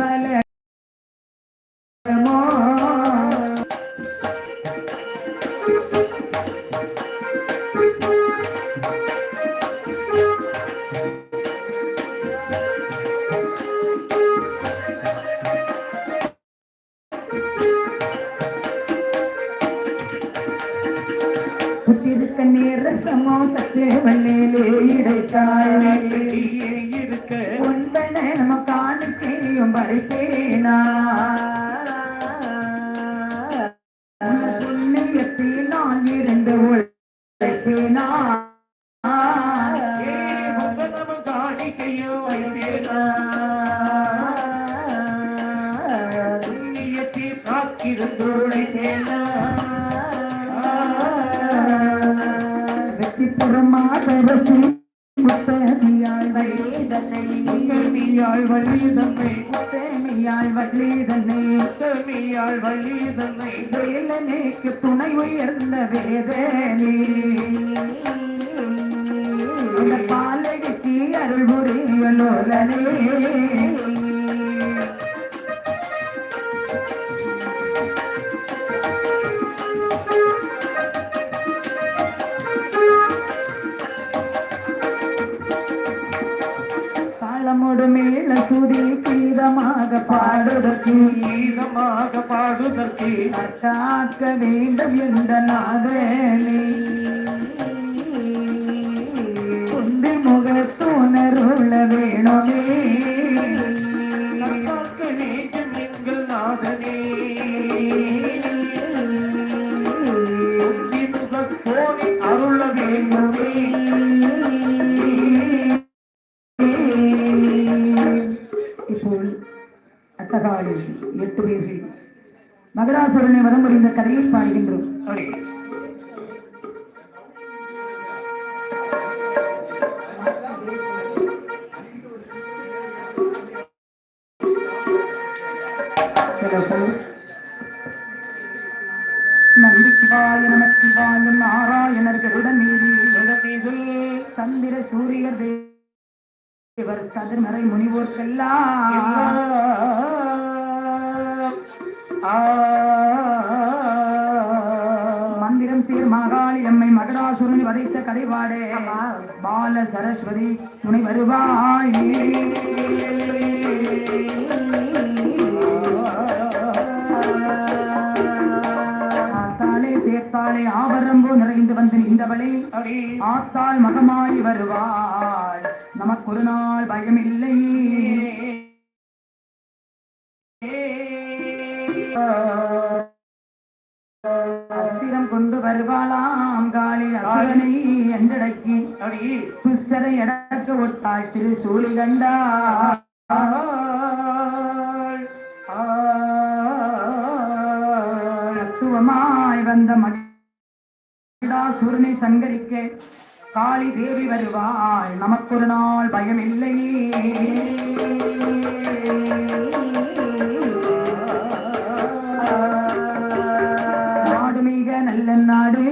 பல புற்றிருக்க நேரசமோ சற்றே வெள்ளையிலே இடைத்தாள். காணிக்கையும் படைப்பேனா உன் புண்ணியத்தை இரண்டு உழைப்பேனா காணிக்கையோ வைத்தேனா? புண்ணியத்தை காத்திருந்து உழைத்தேனா? வெற்றி தம்மியாள் வள்ளி தன்னை தம்மியாள் வள்ளி தன்னை முத்தமியாள் வள்ளி தன்னை வேலனைக்கு துணை உயர்ந்த வேதனே. பாலகி பாலகைக்கு அருள் புரியலோலனே சுதி கீதமாக பாடுவதற்கு கீதமாக பாடுதற்கு காக்க வேண்டும் என்ற நாதனே. குந்தி முகத்துணருள வேணுமே. சூரியர் தேவர் சதுர்மறை முனிவோர்க்கெல்லாம் மந்திரம் சீர் மாகாளி அம்மை மகடாசுரனை வதைத்த கதை பாடே பால சரஸ்வதி துணை வருவாய். ஆத்தாளே சேர்த்தாளே ஆபரம்பு வந்து நின்றவளே ஆத்தால் மகமாய் வருவாள் நமக்கு ஒரு நாள் பயமில்லை. அஸ்திரம் கொண்டு வருவாளாம் காளி அசுரனை என்றடக்கி. துஷ்டரை அடக்க ஒட்டாள் திரு சூழி கண்டா தத்துவமாய் வந்த மகிடாசுரனை சங்கரிக்க. காளி தேவி வருவாள் நமக்கொரு நாள் பயமில்லை நாடு மிக நல்ல நாடு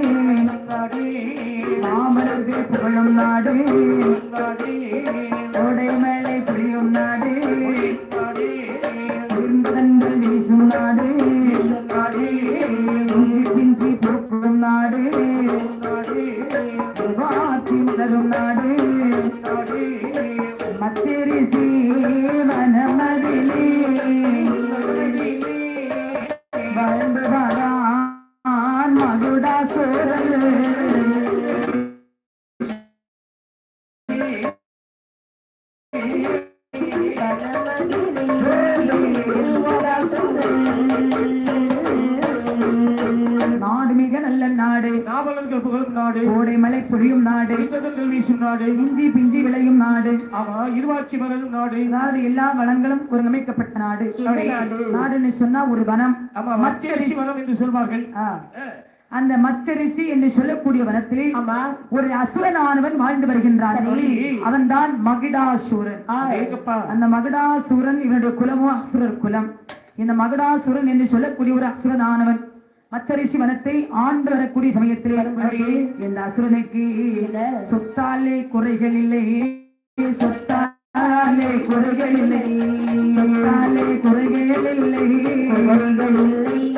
மாமலர்கள் புகழும் நாடு. நாவலர்கள் புகழும் நாடு. கோடை மழை பொழியும் நாடு. ஒளிப்பதங்கள் வீசும் நாடு. இஞ்சி பிஞ்சி விளையும் நாடு. ஆமா இருவாட்சி மலரும் நாடு. அதாவது எல்லா வளங்களும் ஒருங்கமைக்கப்பட்ட நாடு. நாடுன்னு சொன்னா ஒரு வனம். மச்சரிசி. மரம் என்று சொல்வார்கள். அந்த மச்சரிசி என்று சொல்லக்கூடிய வனத்திலே ஒரு அசுரனானவன் வாழ்ந்து வருகின்றான். அவன்தான் மகிடாசூரன். ஏகப்பா. அந்த மகுடாசுரன் இவனுடைய குலமோ அசுரர் குலம். இந்த மகுடாசுரன் என்று சொல்லக்கூடிய ஒரு அசுரனானவன். மச்சரிஷி வனத்தை ஆண்டு வரக்கூடிய சமயத்திலே இந்த அசுரனுக்கு சொத்தாலே குறைகள் இல்லை. சொத்தாலே குறைகள் இல்லை. சொத்தாலே குறைகள் இல்லை.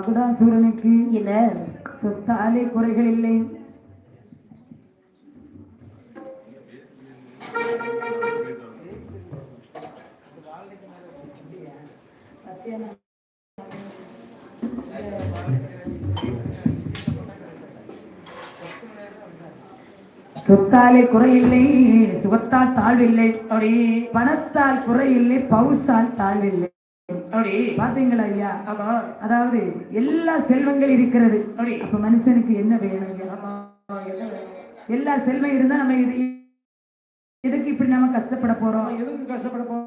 மகுடாசுரனுக்கு என்ன? சொத்தாலே குறைகள் இல்லை சொத்தாலே குறையில்லை சுகத்தால் தாழ்வில்லை. அப்படி பணத்தால் குறையில்லை பவுசால் தாழ்வில்லை. அப்படி. பாத்தீங்களா ஐயா? ஆமா. அதாவது எல்லா செல்வங்கள் இருக்கிறது. அப்படி. அப்ப மனுஷனுக்கு என்ன வேணும் ஐயா? எல்லா செல்வம் இருந்தா நம்ம இது எதுக்கு இப்படி நம்ம கஷ்டப்பட போறோம்? எதுக்கு கஷ்டப்பட போறோம்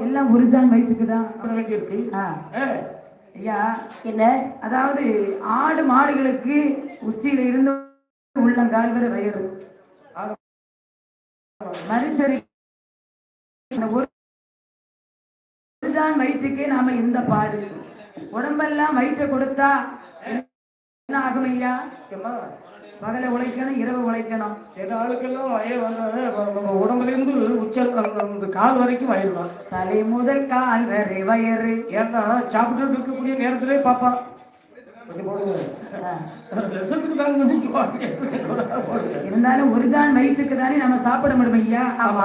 எல்லாம் உருஜான் வயிற்றுக்கு தான் பண்ண வேண்டியிருக்கு. ஆ, ஏ, ஐயா என்ன? அதாவது ஆடு மாடுகளுக்கு உச்சியில இருந்து உள்ளங்கால் வரை வயிறு. மனுஷருக்கு ஒரு உருஜான் வயிற்றுக்கே நாம இந்த பாடு. உடம்பெல்லாம் வயிற்றை கொடுத்தா என்ன ஆகும் ஐயா? பகல உழைக்கணும் இரவு உழைக்கணும். சில ஆளுக்கெல்லாம் வய வந்து உடம்புல இருந்து உச்ச அந்த- கால் வரைக்கும் வயிறுதான் தலை முதல் கால் வரை வயறு. ஏன்னா சாப்பிட்டு இருக்கக்கூடிய நேரத்திலே தான் போடுங்க. இருந்தாலும் ஒரு ஜான் வயிற்றுக்கு தானே நம்ம சாப்பிட முடியும் ஐயா? ஆமா.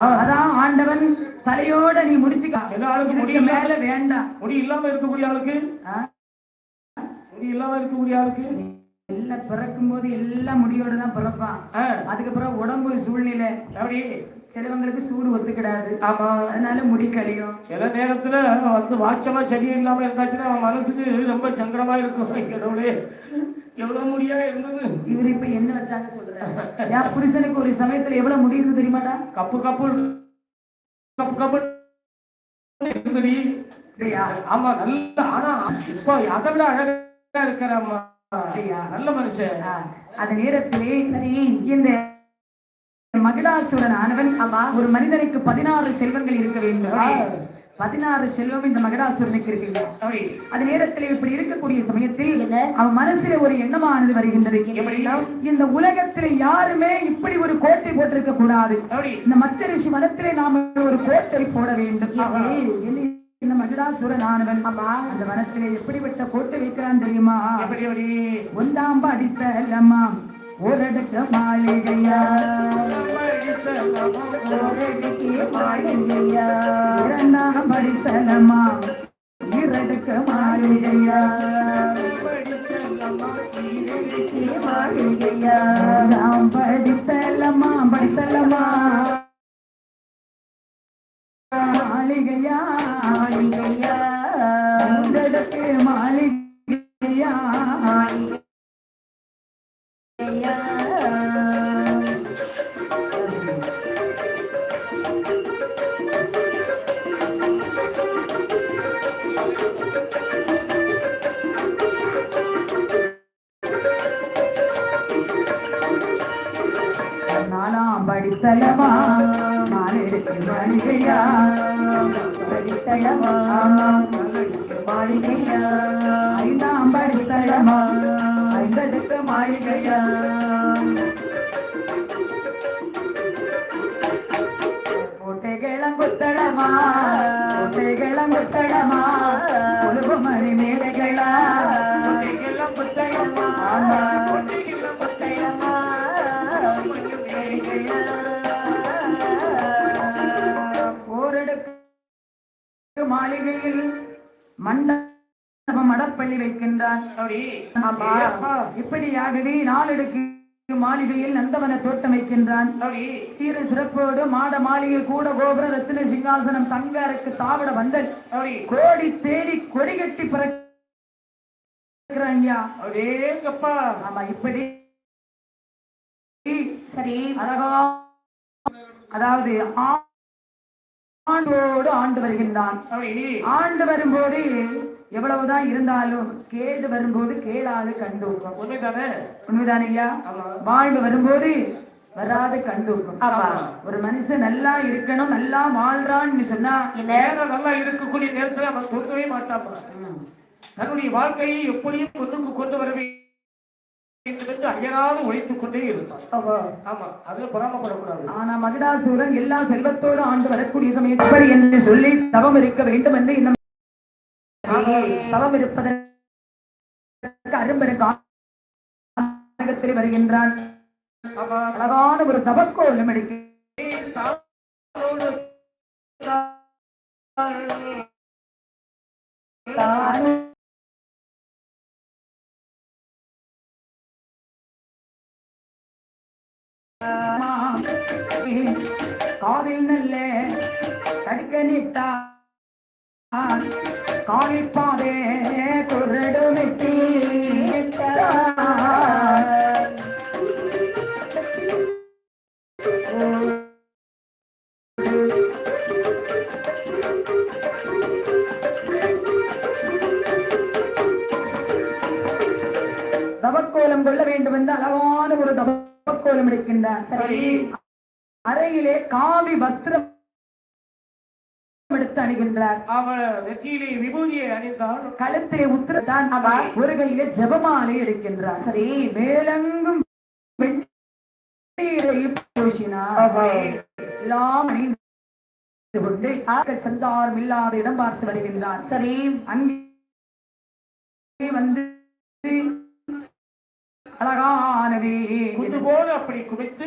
அதான் ஆண்டவன் தலையோட நீ முடிச்சுக்க. சில ஆளுக்கு மேல வேண்டாம் முடி இல்லாம இருக்கக்கூடிய ஆளுக்கு? முடி இல்லாம இருக்கக்கூடிய ஆளுக்கு? எல்லாம் பிறக்கும் போது எல்லாம் முடியோட தான் பிறப்பான். அதுக்கப்புறம் உடம்பு சூழ்நிலை. அப்படி சிலவங்களுக்கு சூடு ஒத்துக்கிடாது. ஆமா. அதனால முடி கழியும். சில நேரத்துல வந்து வாட்சமா சரி இல்லாம இருந்தாச்சுன்னா அவன் மனசுக்கு ரொம்ப சங்கடமா இருக்கும். கடவுளே. எவ்வளவு முடியா இருந்தது? இவர் இப்ப என்ன வச்சாங்க சொல்றாரு. என் புருஷனுக்கு ஒரு சமயத்துல எவ்வளவு முடியுது தெரியுமாடா? கப்பு கப்பு கப்பு கப்பு இருந்தடி ஆமா நல்ல ஆனா இப்போ அதை விட அழகா இருக்கிறாம்மா அப்படியா? நல்ல மனுஷன். அந்த நேரத்திலே சரி இந்த மகிடாசுரன் ஆனவன் ஒரு மனிதனுக்கு பதினாறு செல்வங்கள் இருக்க வேண்டும். பதினாறு செல்வம் இந்த மகிடாசுரனுக்கு இருக்கு அப்படி. அது நேரத்தில் இப்படி இருக்கக்கூடிய சமயத்தில்? அவன் மனசுல ஒரு எண்ணமானது வருகின்றது? இந்த உலகத்தில் யாருமே இப்படி ஒரு கோட்டை போட்டிருக்க கூடாது. இந்த மச்ச ரிஷி வனத்திலே நாம ஒரு கோட்டை போட வேண்டும். இந்த மகிடாசுரன் ஆனவன் அந்த வனத்திலே எப்படிப்பட்ட கோட்டை வைக்கிறான் தெரியுமா? ஒன்றாம் படித்தலமா ஓரடக்க மாளிகையா இரண்டாம் படித்தலமா இரடுக்க மாளிகையா மூன்றாம் படித்தலமா படித்தலமா. அம்படித்தலமா மாலைக்கு மாளிகையா படித்தளமா மாளிகையா ஐந்தாம் படித்தலமா ஐந்தடுக்கு மாளிகையா? கோட்டைகளங்குத்தளமா கோட்டைகளங்குத்தளமா கொழுவு மணி மேடைகளா? மாளிகையில் மண்டபம் மடப்பள்ளி வைக்கின்றான். இப்படியாகவே நாலடுக்கு மாளிகையில் நந்தவன தோட்டம் வைக்கின்றான். சீர சிறப்போடு மாட மாளிகை கூட கோபுர ரத்தின சிங்காசனம் தங்க அரக்கு தாவட வந்தல். கோடி தேடி கொடி கட்டி ஆமா இப்படி. சரி. அழகா. அதாவது ஆண்டோடு ஆண்டு வருகின்றான். ஆண்டு வரும்போது எவ்வளவுதான் இருந்தாலும் கேடு வரும்போது கேளாது கண்டூக்கம் உண்மைதானே? உண்மைதானே ஐயா. வாழ்வு வரும்போது வராது கண்டூக்கம் ஒரு மனுஷன் நல்லா இருக்கணும் நல்லா வாழ்றான்னு சொன்னா நேரம் நல்லா இருக்கக்கூடிய நேரத்துல அவன் தூங்கவே மாட்டான். தன்னுடைய வாழ்க்கையை எப்படியும் கொண்டு வர வேண்டும் என்று அயராது உழைத்துக் கொண்டே ஆனா மகிடாசூரன் எல்லா செல்வத்தோடு ஆண்டு வரக்கூடிய இப்படி என்று சொல்லி தவம் இருக்க வேண்டும் என்று இந்த தவம் இருப்பதற்கு அரும்பெரும் காலகத்தில் வருகின்றான். அழகான ஒரு தவக்கோலம் எடுக்க காதில் நல்ல தடுக்க நீட்டா காலிப்பாதே குரடுமிட்டு தவக்கோலம் கொள்ள வேண்டும் என்று அழகான ஒரு தவக்கோலம் எடுக்கின்றார். அறையிலே காவி வஸ்திரம் எடுத்து அணிகின்றார். அவன் நெற்றியிலே விபூதியை அணிந்தான் கழுத்திலே உத்திரத்தான் ஒரு கையிலே ஜெபமாலை எடுக்கின்றார். சரி. மேலெங்கும் எல்லாம் அணிந்து கொண்டு சஞ்சாரம் இல்லாத இடம் பார்த்து வருகின்றார். சரி. அங்கே வந்து அழகானவே போல அப்படி குவித்து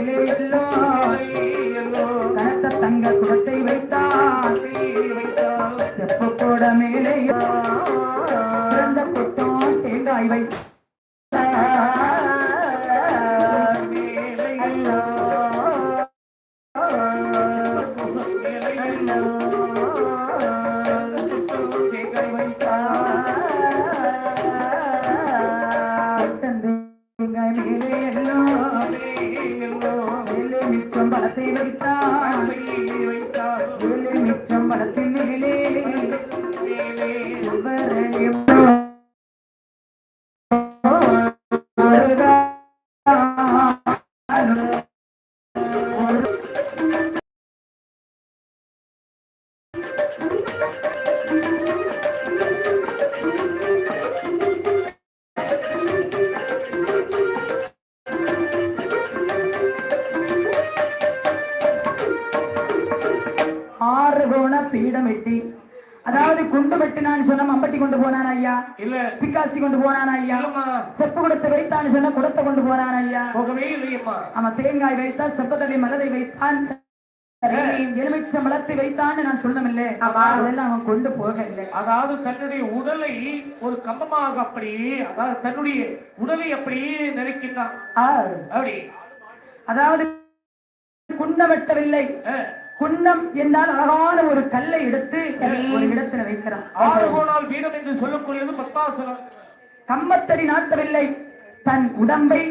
அதாவது குண்டு வெட்டினான்னு சொன்னா மம்பட்டி கொண்டு போனான் ஐயா. இல்ல. பிக்காசி கொண்டு போனான் ஐயா. செப்பு குடத்தை வைத்தான்னு சொன்னா குடத்தை கொண்டு போனான் ஐயா. அவன் தேங்காய் வைத்தான் செப்பத்தடி மலரை வைத்தான். எலுமிச்ச மலத்தை வைத்தான்னு நான் சொல்லமில்லை அதெல்லாம் அவன் கொண்டு போகல அதாவது தன்னுடைய உடலை ஒரு கம்பமாக அப்படி அதாவது தன்னுடைய உடலை அப்படி நினைக்கின்றான் அப்படி. அதாவது குண்டம் வெட்டவில்லை. குண்டம் என்றால் அழகான ஒரு கல்லை எடுத்து ஒரு இடத்துல வைக்கிறான். ஆறு கோணால் பீடம் என்று சொல்லக்கூடியது பத்மாசனம் கம்பத்தடி நாட்டவில்லை தன் உடம்பை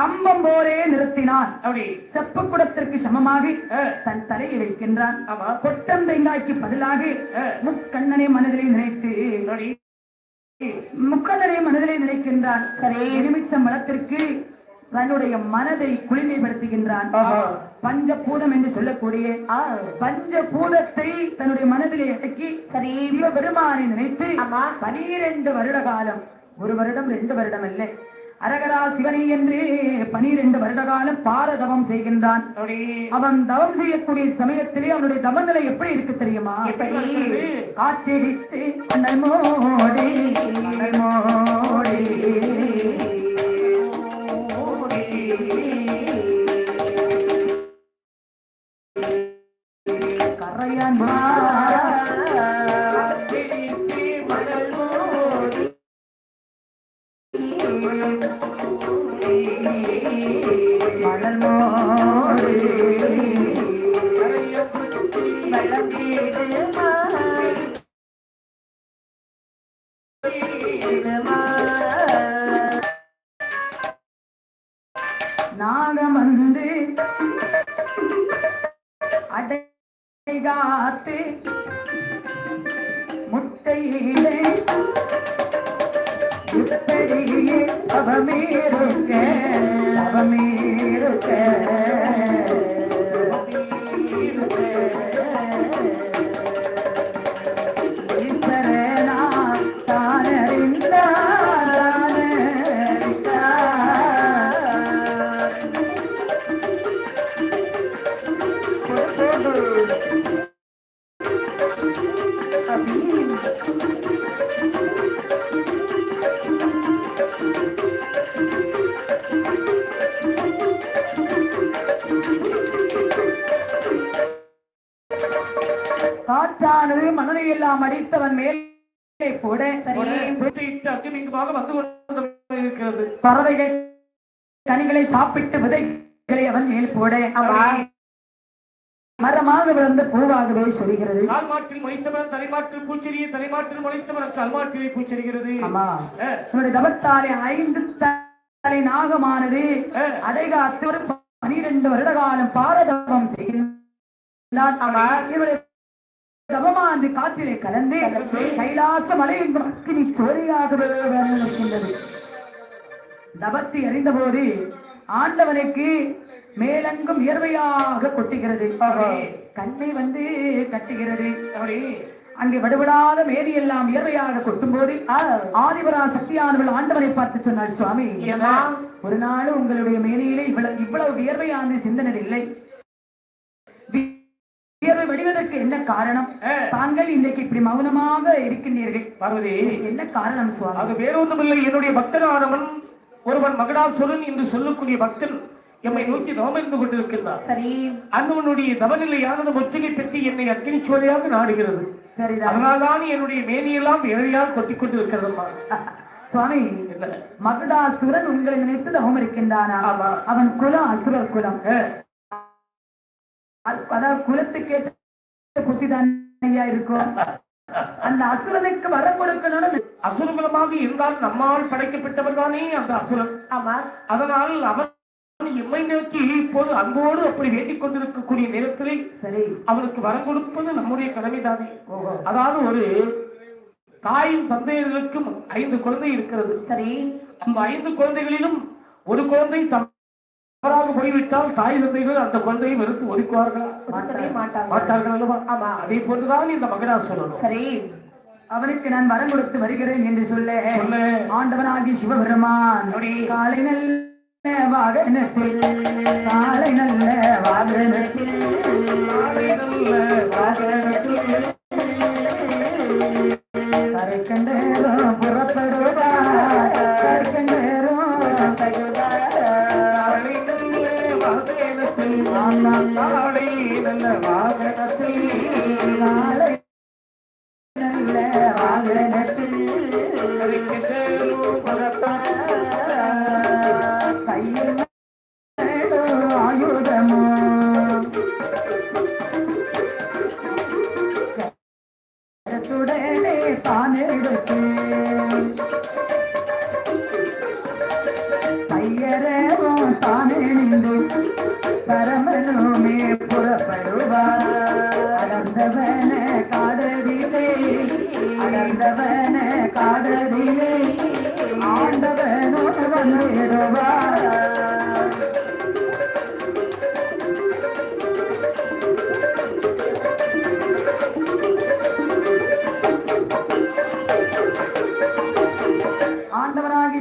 கம்பம் போலே நிறுத்தினான். அப்படி. செப்பு குடத்திற்கு சமமாக தன் தலையை வைக்கின்றான். கொட்டம் தேங்காய்க்கு பதிலாக முக்கண்ணனை மனதிலே நினைத்து முக்கண்ணனை மனதிலே நினைக்கின்றான். சரி. எலுமிச்சம் மலத்திற்கு தன்னுடைய மனதை குளிமைப்படுத்துகின்றான். பஞ்சபூதம் என்று சொல்லக்கூடிய பஞ்சபூதத்தை தன்னுடைய மனதிலே அடக்கி சரி. சிவபெருமானை நினைத்து. பனிரெண்டு வருட காலம். ஒரு வருடம் ரெண்டு வருடம் அல்ல. அரகரா சிவனை என்று பனிரெண்டு வருட காலம் பாரதவம் செய்கின்றான். அப்படி. அவன் தவம் செய்யக்கூடிய சமயத்திலே அவனுடைய தவநிலை எப்படி இருக்கு தெரியுமா? காற்றடித்து மோடி மோடி. நாகம் வந்து அடைகாத்து முட்டையிலே இப்படியே அவமேருக்க மனதை எல்லாம் அடித்தவன் மேலே போட வந்து இருக்கிறது பறவைகள் கனிகளை சாப்பிட்டு விதைகளை அவன் மேல் போட. மரமாக விழுந்து பூவாகவே சொல்கிறது கால் மாற்றில் முளைத்தவன் தலைமாற்றில் பூச்செறிய தலைமாற்றில் முளைத்தவன் கல்மாற்றிலே பூச்செறிகிறது ஆமா ஆ, உன்னுடைய தவத்தாலே ஐந்து தலை நாகமானது. அடைகாத்து ஒரு பனிரெண்டு வருட காலம் பாரதவம் செய்கின்றான் தவமானது காற்றிலே கலந்து கைலாச மலை எங்கும் அக்கினி சோழியாகவே நிற்கின்றது தவத்தை அறிந்தபோது ஆண்டவனுக்கு மேலெங்கும் வியர்வையாக கொட்டுகிறது. கண்ணை வந்து கட்டுகிறது. அங்கே வடுபடாத மேரி எல்லாம் வியர்வையாக கொட்டும் போது ஆதிபரா சக்தியானவள் ஆண்டவனை பார்த்து சொன்னாள் சுவாமி? ஒரு நாள் உங்களுடைய மேனியிலே இவ்வளவு இவ்வளவு வியர்வையானது சிந்தனதில்லை வி- வியர்வை வடிவதற்கு என்ன காரணம். தாங்கள் இன்றைக்கு இப்படி மௌனமாக இருக்கின்றீர்கள். பார்வதி. என்ன காரணம் சுவாமி? அது வேறொன்றுமில்லை. என்னுடைய பக்தனானவன் ஒருவன் மகடாசுரன் என்று சொல்லக்கூடிய பக்தன் எம்மை நோக்கி தவம் இருந்து கொண்டிருக்கின்றான். சரி. அண்ணவனுடைய தவநிலையானது முற்றுகை பெற்று என்னை அக்கினி சோழியாக நாடுகிறது. அதனால்தான் என்னுடைய மேனியெல்லாம் இறையால் கொட்டிக் கொண்டு இருக்கிறதம்மா சுவாமி மகுடாசுரன் உங்களை நினைத்து தவம் இருக்கின்றானா. அவன் குலம் அசுரர் குலம். அதாவது குலத்துக்கேற்ற புத்தி இருக்கும். அந்த அசுரனுக்கு வர கொடுக்கணும்னு அசுரகுலமாக இருந்தால் நம்மால் படைக்கப்பட்டவர் தானே அந்த அசுரன். ஆமா. அதனால் அவன் எம்மை நோக்கி இப்போது அன்போடு அப்படி வேண்டிக் கொண்டிருக்கக்கூடிய நேரத்திலே சரி. அவனுக்கு வரம் கொடுப்பது நம்முடைய கடமைதானே ஓஹோ. அதாவது ஒரு தாயும் தந்தையர்களுக்கும் ஐந்து குழந்தை இருக்கிறது. சரி. அந்த ஐந்து குழந்தைகளிலும் ஒரு குழந்தை தவறாக போய்விட்டால் தாய் தந்தைகள் அந்த குழந்தையை வெறுத்து ஒதுக்குவார்களா? மாட்டார்கள். அல்லவா? ஆமா. அதே போன்றுதான் இந்த மகடாசுரனும் சரி. அவனுக்கு நான் வரம் கொடுத்து வருகிறேன் என்று சொல்ல. சொல்ல. ஆண்டவனாகி சிவபெருமான். காலை நல்ல வாகனத்தில் காலை நல்ல வாகனத்தில் நல்ல வாகனத்தில். புறப்படுவார் நாளை நல்ல வாகனத்தில்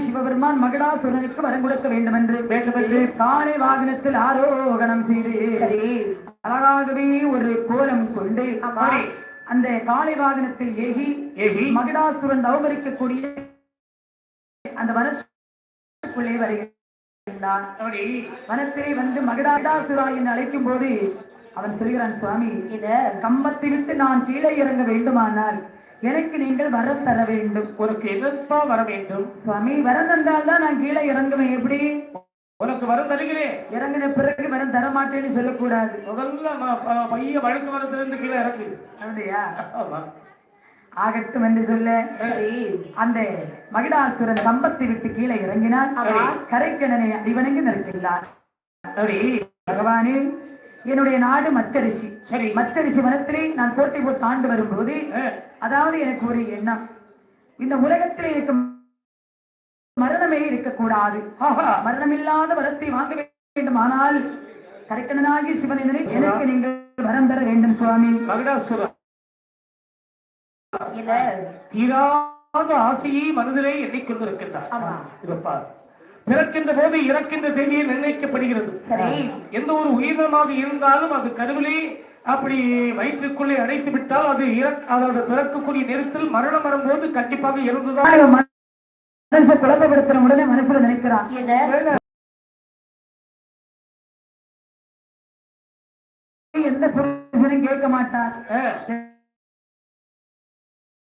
சிவபெருமான் மகடாசுரனுக்கு வரம் கொடுக்க வேண்டும் என்று வேண்டும் என்று காளை வாகனத்தில் ஆரோகணம் செய்து அழகாகவே ஒரு கோலம் கொண்டு அந்த காளை வாகனத்தில் ஏகி ஏகி. மகடாசுரன் தவமரிக்கக்கூடிய அந்த வனத்துக்குள்ளே வருகிறான் வனத்திலே வந்து மகடாசுரா என்று அழைக்கும் போது அவன் சொல்கிறான் சுவாமி கம்பத்தை விட்டு நான் கீழே இறங்க வேண்டுமானால் எனக்கு நீங்கள் வரம் தர வேண்டும் உனக்கு என்னப்பா வர வேண்டும் சுவாமி வரம் தந்தால் தான் நான் கீழே இறங்குவேன். எப்படி? உனக்கு வரம் தருகிறேன். இறங்கின பிறகு வரம் தர மாட்டேன்னு சொல்லக்கூடாது. முதல்ல ம- ப- பையன் வழுக்கு மரத்திலிருந்து கீழே இறங்கு. அப்படியா? ஆகட்டும் என்று சொல்ல அந்த மகிடாசுரன் கம்பத்தை விட்டு கீழே இறங்கினார். கரைக்கணனை அடிவணங்கி நிற்கின்றார். அப்படி பகவானே என்னுடைய நாடு மச்சரிஷி சரி. மச்சரிஷி வனத்திலே நான் கோட்டை போட்டு ஆண்டு வரும்போது அதாவது எனக்கு ஒரு எண்ணம். இந்த உலகத்திலே இருக்க மரணமே இருக்கக்கூடாது. மரணமில்லாத வரத்தை வாங்க வேண்டுமானால் கரைக்கணனாகி சிவனை நினைத்து எனக்கு நீங்கள் வரம் தர வேண்டும் சுவாமி. தீராத ஆசையை மனதிலே எண்ணிக்கொண்டிருக்கின்றார். இதோ பார். பிறக்கின்ற போது இறக்கின்ற தேதியை நிர்ணயிக்கப்படுகிறது. சரி. எந்த ஒரு உயிரினமாக இருந்தாலும் அது கருவிலே அப்படி வயிற்றுக்குள்ளே அடைத்து விட்டால் அது அதாவது பிறக்கக்கூடிய நேரத்தில் மரணம் வரும்போது கண்டிப்பாக இறந்துதான் இவன் மனசை குழப்பப்படுத்துற உடனே மனசுல நினைக்கிறான். எந்த புருஷனும் கேட்க மாட்டார்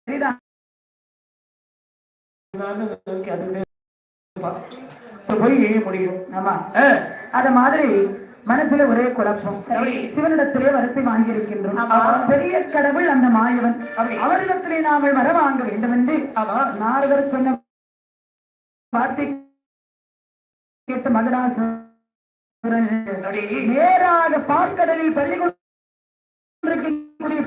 சரிதான் போய் முடியும். ஆமா. அத மாதிரி மனசுல ஒரே குழப்பம். சிவனிடத்திலே வரத்தை வாங்கி இருக்கின்றோம். பெரிய கடவுள் அந்த மாயவன். அவரிடத்திலே நாமல் வர வாங்க வேண்டும் என்று நாரதர் சொன்ன வார்த்தை கேட்டு அப்படி நேராக பாற்கடலில் பள்ளி கொண்டிருக்கக்கூடிய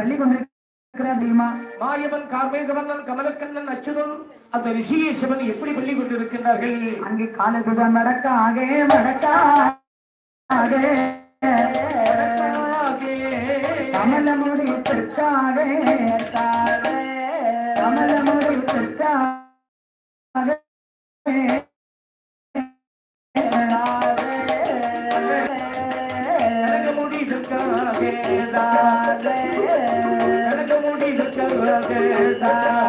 பள்ளி கொண்டிருக்கிறார் தெரியுமா? மாயவன் கார்மேகவண்ணன் கமலக்கண்ணன் அச்சுதன் அந்த ரிஷிகே சிவன் எப்படி பள்ளி கொண்டிருக்கின்றார்கள்? அங்கே காலகுதான் மடக்க ஆகே மடக்க. கமலமுடி தெற்காக கமலமுடி தெற்காக கனகமுடி இதற்காக கனகமுடி இதற்காக திசை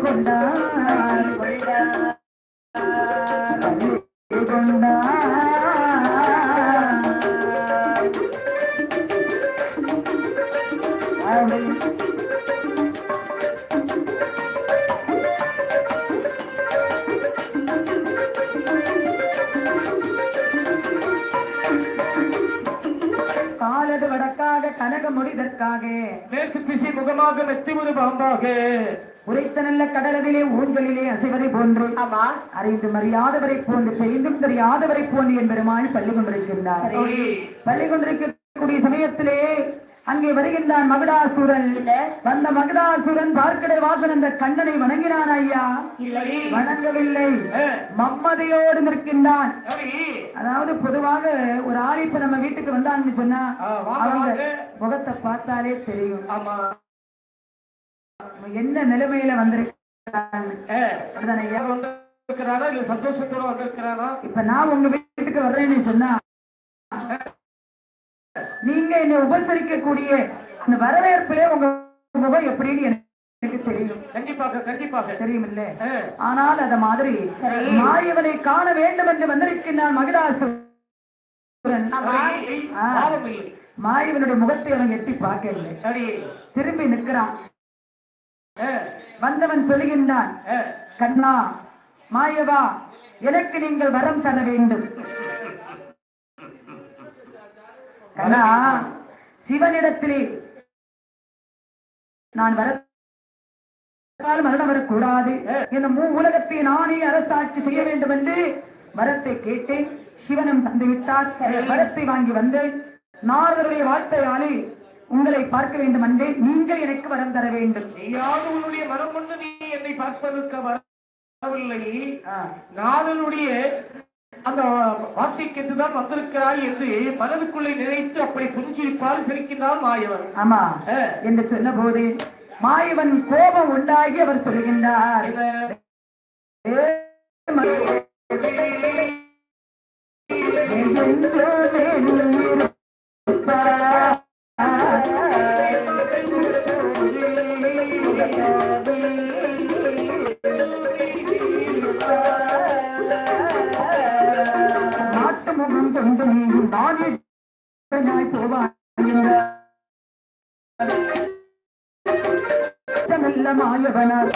கொண்டார் கொண்டார் கொண்டார். கனக முடிதற்காக மேற்கு திசை முகமாக மெத்திமுரு பாம்பாக. உரைத்த நல்ல கடலதிலே ஊஞ்சலிலே அசைவதை போன்று ஆமா. அறிந்து மறியாதவரை போன்று தெரிந்தும் தெரியாதவரை போன்று என் பெருமாள் பள்ளி கொண்டிருக்கின்றார். பள்ளி கொண்டிருக்கக்கூடிய சமயத்திலே அங்கே வருகின்றான் மகுடாசுரன். வந்த மகுடாசுரன் பார்க்கடை வாசன் அந்த கண்ணனை வணங்கினான் ஐயா. வணங்கவில்லை. மம்மதையோடு நிற்கின்றான். அதாவது பொதுவாக ஒரு ஆள் இப்ப நம்ம வீட்டுக்கு வந்தாங்கன்னு சொன்னா அவங்க வாங்க. முகத்தை பார்த்தாலே தெரியும். ஆமா. என்ன நிலைமையில வந்திருக்கிறாரா? இப்ப நான் உங்க வீட்டுக்கு வர்றேன்னு சொன்னா நீங்க என்னை உபசரிக்கக்கூடிய அந்த வரவேற்பிலே உங்க முகம் எப்படின்னு எனக்கு தெரியும். கண்டிப்பாக கண்டிப்பாக. தெரியுமில்ல? ஆ, ஆனால் அத மாதிரி மாயவனை காண வேண்டும் என்று வந்திருக்கின்றான் இல்லை மாயவனுடைய முகத்தை அவன் எட்டி பார்க்கவில்லை. திரும்பி நிற்கிறான். வந்தவன் சொல்லுகின்றான் கண்ணா மாயவா எனக்கு நீங்கள் வரம் தர வேண்டும். கண்ணா சிவனிடத்திலே நான் வர மரணம் வரக்கூடாது இந்த மூ உலகத்தை நானே அரசாட்சி செய்ய வேண்டும் என்று வரத்தை கேட்டேன். சிவனும் தந்து விட்டார். வரத்தை வாங்கி வந்தேன். நாரதருடைய வார்த்தையாலே உங்களை பார்க்க வேண்டும் என்றே நீங்கள் எனக்கு வரம் தர வேண்டும். நீயாவது உன்னுடைய மனம் கொண்டு நீ என்னை பார்ப்பதற்கு வரவில்லை. நாதனுடைய அந்த வார்த்தைக்கு தான் வந்திருக்கிறாய் என்று மனதுக்குள்ளே நினைத்து அப்படி புரிஞ்சிருப்பால் சிரிக்கின்றான் மாயவன். ஆமா. என்று சொன்ன போது மாயவன் கோபம் உண்டாகி அவர் சொல்கின்றார். என்ன? கொண்டு நீ நானே போவாய் நல்ல மாயவனார்